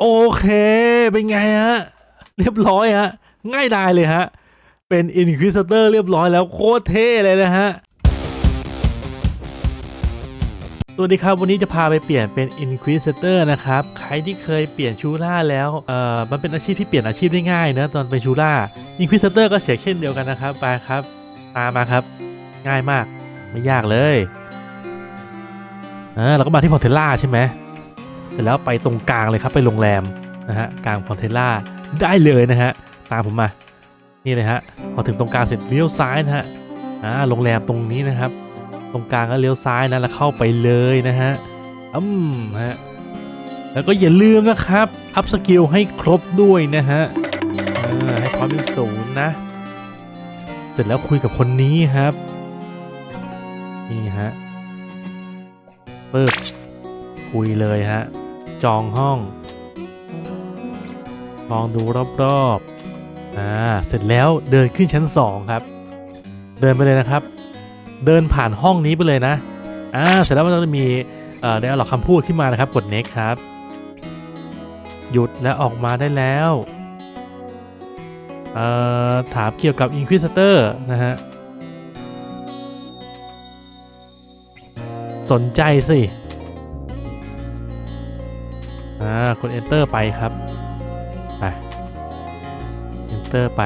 โอเค เป็นไงฮะ เรียบร้อยฮะ ง่ายดายเลยฮะ เป็น Inquisitor เรียบร้อยแล้วโคตรเท่เลยนะฮะสวัสดีครับ วันนี้จะพาไปเปลี่ยนเป็น Inquisitor นะครับ ใครที่เคยเปลี่ยนชูล่าแล้ว เอ่อ มันเป็นอาชีพที่เปลี่ยนอาชีพได้ง่ายนะตอนเป็นชูล่า Inquisitor ก็เสียเช่นเดียวกันนะครับ ไปครับ ตามมาครับ ง่ายมาก ไม่ยากเลยอ่าเราก็มาที่พอเทล่าใช่ไหม สร็จแล้วไปตรงกลางเลยครับไปโรงแรมนะฮะกลางพอนเทล่าได้เลยนะฮะตามผมมานี่เลยฮะพอถึงตรงกลางเสร็จเลี้ยวซ้ายนะฮะอ่าโรงแรมตรงนี้นะครับ ตรงกลางก็เลี้ยวซ้ายนะแล้วเข้าไปเลยนะฮะอืมฮะแล้วก็อย่าลืมนะครับอัพสกิลให้ครบด้วยนะฮะให้ความเป็นศูนย์นะ เสร็จแล้วคุยกับคนนี้ครับ นี่ฮะปึ๊บคุยเลยฮะ จองห้องลองดูรอบๆอ่าเสร็จแล้วเดินขึ้นชั้น 2 ครับ เดินไปเลยนะครับ เดินผ่านห้องนี้ไปเลยนะอ่าเสร็จแล้วมันจะมีเอ่อได้หลอกคำพูดขึ้นมานะครับกด next ครับ หยุดและออกมาได้แล้วเอ่อถามเกี่ยวกับ Inquisitor นะฮะ สนใจสิ อ่ากด enter ไปครับ ไป enter ไป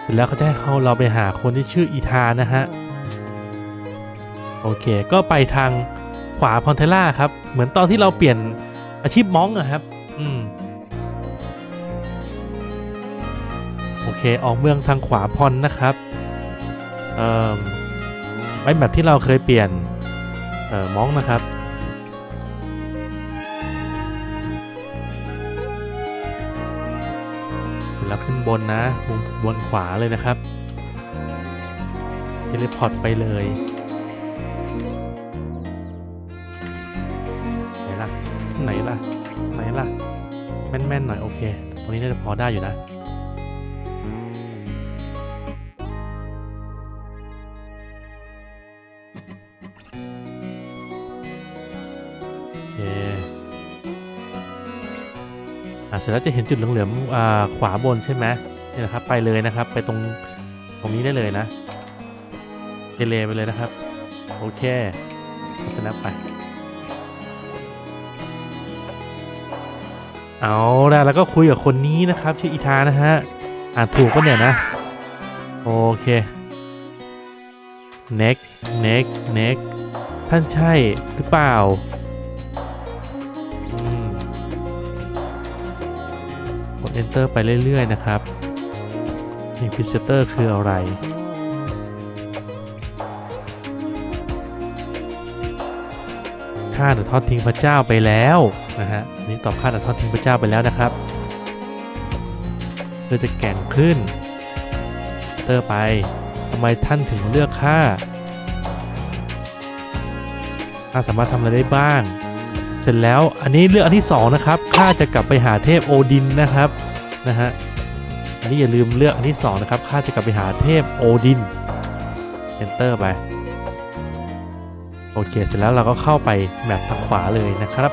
เสร็จแล้วเขาจะให้เขาเราไปหาคนที่ชื่ออีธานนะฮะ โอเค ก็ไปทางขวาพอนเทล่าครับ เหมือนตอนที่เราเปลี่ยนอาชีพม้องอะครับ อืม โอเค ออกเมืองทางขวาพอนนะครับ เอ่อไว้แบบที่เราเคยเปลี่ยน เอ่อ ม้องนะครับ แล้วขึ้นบนนะมุมบนขวาเลยนะครับเทเลพอร์ตไปเลยไหนล่ะไหนล่ะไหนล่ะแม่นๆหน่อยโอเค ตรงนี้น่าจะพอได้อยู่นะ ร็จแล้วจะเห็นจุดเหลืองๆอ่าขวาบนใช่ไหมนี่นะครับไปเลยนะครับ ไปตรงตรงนี้ได้เลยนะเทเลไปเลยนะครับ โอเคสแนปไป เอาละแล้วก็คุยกับคนนี้นะครับ ชื่ออีธานะฮะอ่านถูกปะเนี่ยนะ โอเค next next next ท่านใช่หรือเปล่า enter ไปเรื่อย ๆ นะครับ Inquisitor คืออะไรข้าแต่ทอดทิ้งพระเจ้าไปแล้วนะฮะอันนี้ตอบข้าแต่ทอดทิ้งพระเจ้าไปแล้วนะครับเพื่อจะแก่งขึ้น เตอร์ไปทำไมท่านถึงเลือกข้าข้าสามารถทำอะไรได้บ้าง เสร็จแล้วอันนี้เลือกอันที่สองนะครับข้าจะกลับไปหาเทพโอดินนะครับ นะฮะอันนี้อย่าลืมเลือกอันที่สองนะครับข้าจะกลับไปหาเทพโอดิน enter ไปโอเคเสร็จแล้วเราก็เข้าไปแมปทางขวาเลยนะครับ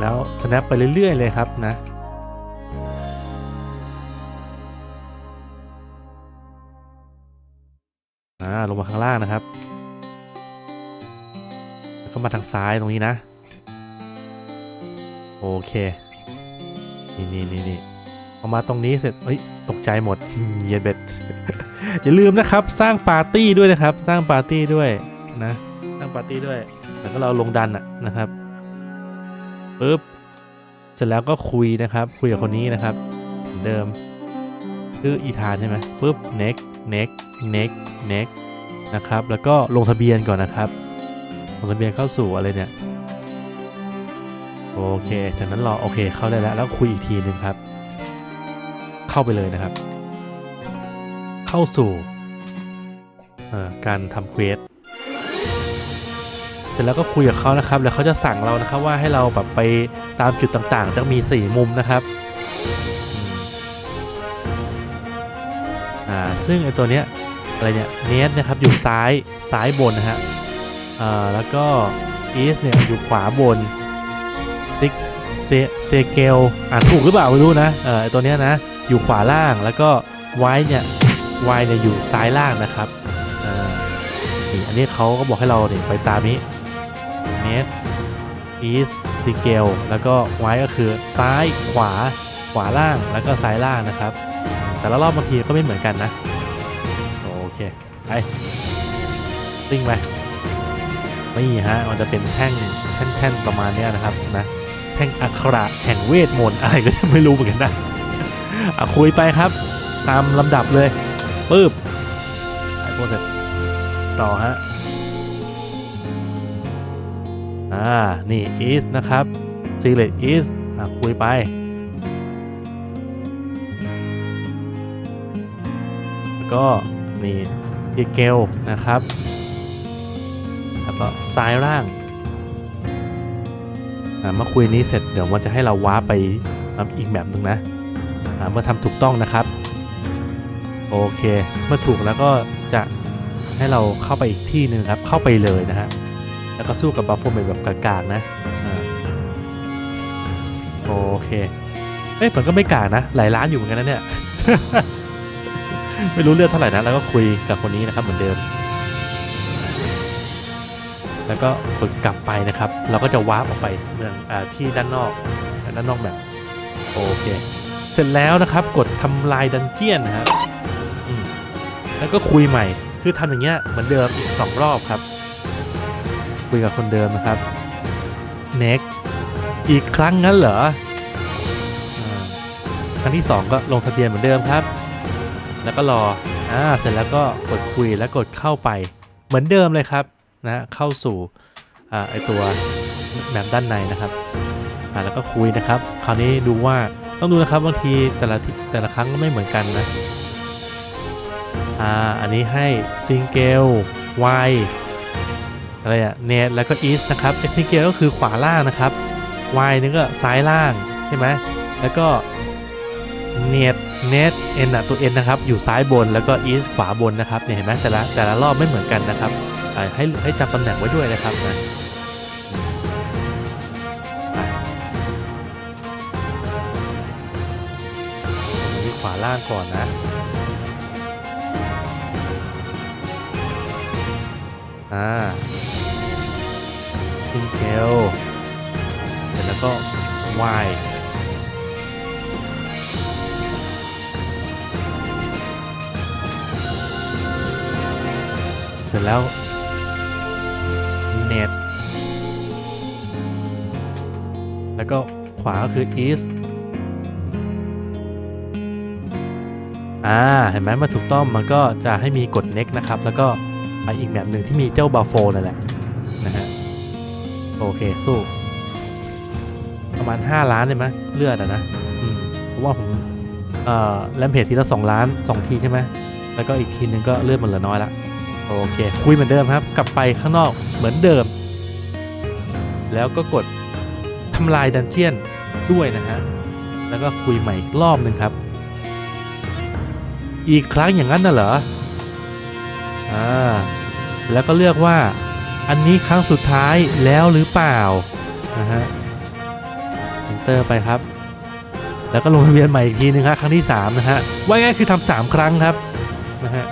แล้ว snap ไปเรื่อย ๆ เลยครับนะ อ่า ลงมาข้างล่างนะครับ แล้วก็มาทางซ้ายตรงนี้นะ โอเค นี่นี่นี่นี่พอมาตรงนี้เสร็จเฮ้ย ตกใจหมดเย็นเบ็ด อย่าลืมนะครับ สร้างปาร์ตี้ด้วยนะครับ สร้างปาร์ตี้ด้วยนะ สร้างปาร์ตี้ด้วย แล้วก็เราลงดันอะนะครับปึ๊บ เสร็จแล้วก็คุยนะครับ คุยกับคนนี้นะครับ เหมือนเดิมชื่ออีธานใช่ไหมปึ๊บ next next next next นะครับ แล้วก็ลงทะเบียนก่อนนะครับ ลงทะเบียนเข้าสู่อะไรเนี่ย โอเค จากนั้นรอโอเคเข้าได้แล้วแล้วคุยอีกทีหนึ่งครับ เข้าไปเลยนะครับ เข้าสู่การทำเควสเสร็จแล้วก็คุยกับเขานะครับ แล้วเขาจะสั่งเรานะครับว่าให้เราแบบไปตามจุดต่างๆ จะมี 4 มุมนะครับอ่าซึ่งไอตัวเนี้ยอะไรเนี่ยเนสนะครับอยู่ซ้ายซ้ายบนนะฮะอ่าแล้วก็อีสเนี่ยอยู่ขวาบน ซิกเซเซเกลอ่านถูกหรือเปล่าไม่รู้นะเออไอตัวเนี้ยนะ อยู่ขวาล่างแล้วก็ไวเนี่ยไวเนี่ยอยู่ซ้ายล่างนะครับอ่านี่อันนี้เขาก็บอกให้เราเนี่ยไปตามนี้เน east ซีเกลแล้วก็ไวก็คือซ้ายขวาขวาล่างแล้วก็ซ้ายล่างนะครับ แต่ละรอบบางทีก็ไม่เหมือนกันนะ โอเคไปติ้งไปนี่ฮะมันจะเป็นแท่งแท่นๆประมาณเนี้ยนะครับนะ แท่งอักขระแห่งเวทมนต์อะไรก็ยังไม่รู้เหมือนกันนะอะคุยไปครับ ตามลำดับเลยปึ๊บไอ้พวกเสร็จต่อฮะอ่า นี่ is นะครับ secret is อะคุยไปก็นี่ดีเกลนะครับ แล้วก็ซ้ายล่าง เมื่อคุยนี้เสร็จเดี๋ยวมันจะให้เราว้าไปทำอีกแบบหนึ่งนะเมื่อทำถูกต้องนะครับ โอเค เมื่อถูกแล้วก็จะให้เราเข้าไปอีกที่หนึ่งครับ เข้าไปเลยนะฮะ แล้วก็สู้กับบัฟโฟเมแบบกากๆนะอ่าโอเค เอ้ยมันก็ไม่กากนะ หลายล้านอยู่เหมือนกันนะเนี่ย ไม่รู้เรื่องเท่าไหร่นะ แล้วก็คุยกับคนนี้นะครับเหมือนเดิม แล้วก็กดกลับไปนะครับ เราก็จะวาร์ปออกไปเมืองอที่ด้านนอกด้านนอกแบบโอเค เสร็จแล้วนะครับกดทำลายดันเจียนนะครับแล้วก็คุยใหม่ คือทำอย่างเงี้ยเหมือนเดิมอีกสองรอบครับ คุยกับคนเดิมนะครับ next อีกครั้งงั้นเหรออครั้งที่สองก็ลงทะเบียนเหมือนเดิมครับ แล้วก็รออ่าเสร็จแล้วก็กดคุยแล้วกดเข้าไป เหมือนเดิมเลยครับ นะเข้าสู่ไอตัวแมปด้านในนะครับแล้วก็คุยนะครับ คราวนี้ดูว่าต้องดูนะครับบางทีแต่ละทีแต่ละครั้งก็ไม่เหมือนกันนะอ่าอันนี้ให้ซิงเกิล Y อะไรอะเนทแล้วก็ East นะครับไอซิงเกิลก็คือขวาล่างนะครับ Y นี่ก็ซ้ายล่างใช่ไหมแล้วก็เนทเนทเอ็นอะตัว N นะครับอยู่ซ้ายบนแล้วก็ East ขวาบนนะครับเนี่ยเห็นไหมแต่ละแต่ละรอบไม่เหมือนกันนะครับ ให้ให้จำตำแหน่งไว้ด้วยนะครับนะที่ขวาล่างก่อนนะอ่าซิงเกลเสร็จแล้วก็ Y เสร็จแล้ว Net แล้วก็ขวาก็คือ East อ่า เห็นไหมมาถูกต้องมันก็จะให้มีกด next นะครับ แล้วก็ไปอีกแบบหนึ่งที่มีเจ้าบาโฟนั่นแหละนะฮะโอเค สู้ ประมาณ 5 ล้านเลยไหมเลือดอะนะเพราะว่าผมเอ่อแลมเพจทีละ 2 ล้าน 2 ทีใช่ไหมแล้วก็อีกทีนึงก็เลือดมันเหลือน้อยละ โอเค คุยเหมือนเดิมครับ กลับไปข้างนอกเหมือนเดิม แล้วก็กดทำลายดันเจียนด้วยนะฮะแล้วก็คุยใหม่อีกรอบหนึ่งครับ อีกครั้งอย่างนั้นน่ะเหรออ่าแล้วก็เลือกว่าอันนี้ครั้งสุดท้ายแล้วหรือเปล่านะฮะ enter ไปครับ แล้วก็ลงทะเบียนใหม่อีกทีนึงครับครั้งที่ 3 นะฮะว่าง่ายคือทำสามครั้งครับนะฮะ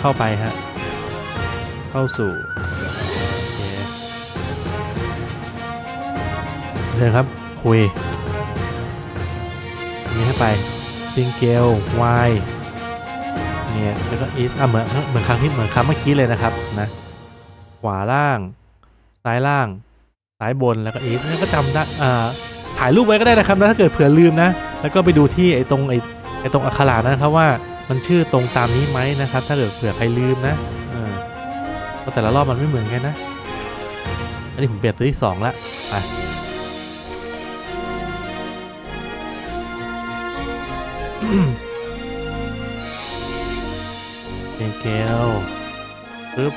เข้าไปฮะ เข้าสู่เคเดินครับ คุยนนี้ให้ไปซิงเกล Y เนี่ยแล้วก็ East อะเหมือนเหมือนครั้งที่เหมือนครั้งเมื่อกี้เลยนะครับนะ ขวาล่าง ซ้ายล่าง ซ้ายบนแล้วก็ East นี่ก็จำได้อ่าถ่ายรูปไว้ก็ได้นะครับนะถ้าเกิดเผื่อลืมนะ แล้วก็ไปดูที่ไอ้ตรงไอ้ไอ้ตรงอักขระนะครับว่า มันชื่อตรงตามนี้ไหมนะครับ ถ้าเกิดเผื่อใครลืมนะเออเพราะแต่ละรอบมันไม่เหมือนกันนะ อันนี้ผมเปลี่ยนตัวที่สองละไปเกลเกลปึ๊บ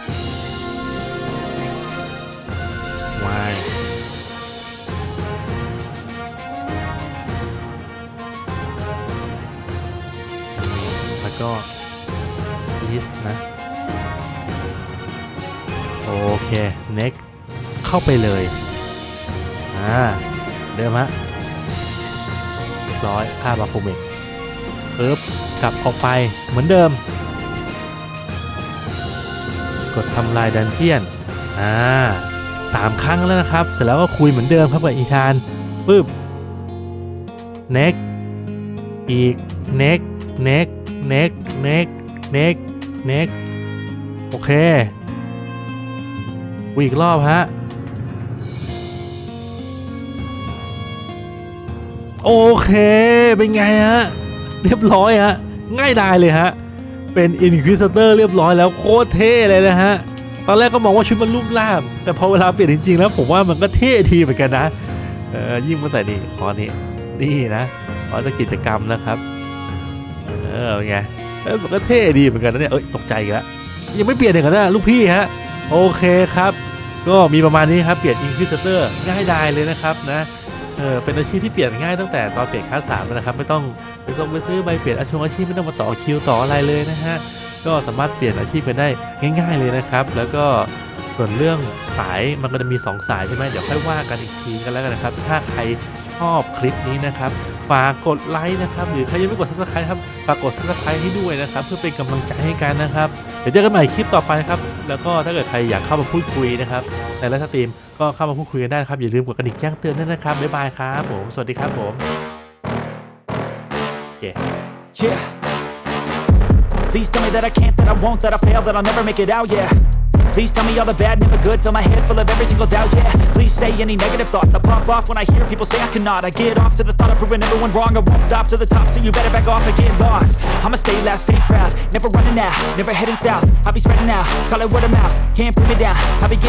next เข้าไปเลย อ่า เดิมฮะเรียบร้อยค่าบาโฟเมกปึ๊บกลับออกไปเหมือนเดิม กดทำลายดันเจียน อ่าสามครั้งแล้วนะครับ เสร็จแล้วก็คุยเหมือนเดิมครับกับอีธานปึ๊บ next อีก next next next next next next โอเค อีกรอบฮะ โอเค เป็นไงฮะ เรียบร้อยฮะ ง่ายดายเลยฮะ เป็น Inquisitor เรียบร้อยแล้วโคตรเท่เลยนะฮะ ตอนแรกก็มองว่าชุดมันรูปร่างแต่พอเวลาเปลี่ยนจริงๆแล้วผมว่ามันก็เท่ทีเหมือนกันนะเออยิ่งมาใส่นี่คอนี้นี่นะคอจะกิจกรรมนะครับ เออเป็นไงเออมันก็เท่ดีเหมือนกันนะเนี่ยเอ้ยตกใจอีกแล้วยังไม่เปลี่ยนอีกเหรอเนะลูกพี่ฮะ โอเคครับ ก็มีประมาณนี้ครับเปลี่ยน Inquisitor ง่ายดายเลยนะครับนะเออเป็นอาชีพที่เปลี่ยนง่ายตั้งแต่ตอนเปลี่ยนคลาสสามแล้วนะครับไม่ต้องไปต้องไปซื้อใบเปลี่ยนอาชีพอาชีพไม่ต้องมาต่อคิวต่ออะไรเลยนะฮะก็สามารถเปลี่ยนอาชีพกันได้ง่าย ๆเลยนะครับ แล้วก็ส่วนเรื่องสายมันก็จะมี 2 สายใช่ไหมเดี๋ยวค่อยว่ากันอีกทีกันแล้วกันนะครับ ถ้าใครชอบคลิปนี้นะครับ ฝากกดไลค์นะครับ หรือใครยังไม่กด subscribe ครับ ฝากกด subscribe ให้ด้วยนะครับ เพื่อเป็นกำลังใจให้กันนะครับ เดี๋ยวเจอกันใหม่คลิปต่อไปครับ แล้วก็ถ้าเกิดใครอยากเข้ามาพูดคุยนะครับในไลฟ์สตรีมก็เข้ามาพูดคุยกันได้นะครับ อย่าลืมกดกระดิ่งแจ้งเตือนด้วยนะครับ บ๊ายบายครับผม สวัสดีครับผม Yeah. Please tell me that I can't, that I won't, that I fail, that I'll never make it out, yeah. Please tell me all the bad, never good, fill my head full of every single doubt, yeah. Please say any negative thoughts, I pop off when I hear people say I cannot. I get off to the thought of proving everyone wrong, I won't stop to the top, so you better back off and get lost. I'ma stay loud, stay proud, never running out, never heading south. I'll be spreading out, call it word of mouth, can't put me down. I'll be getting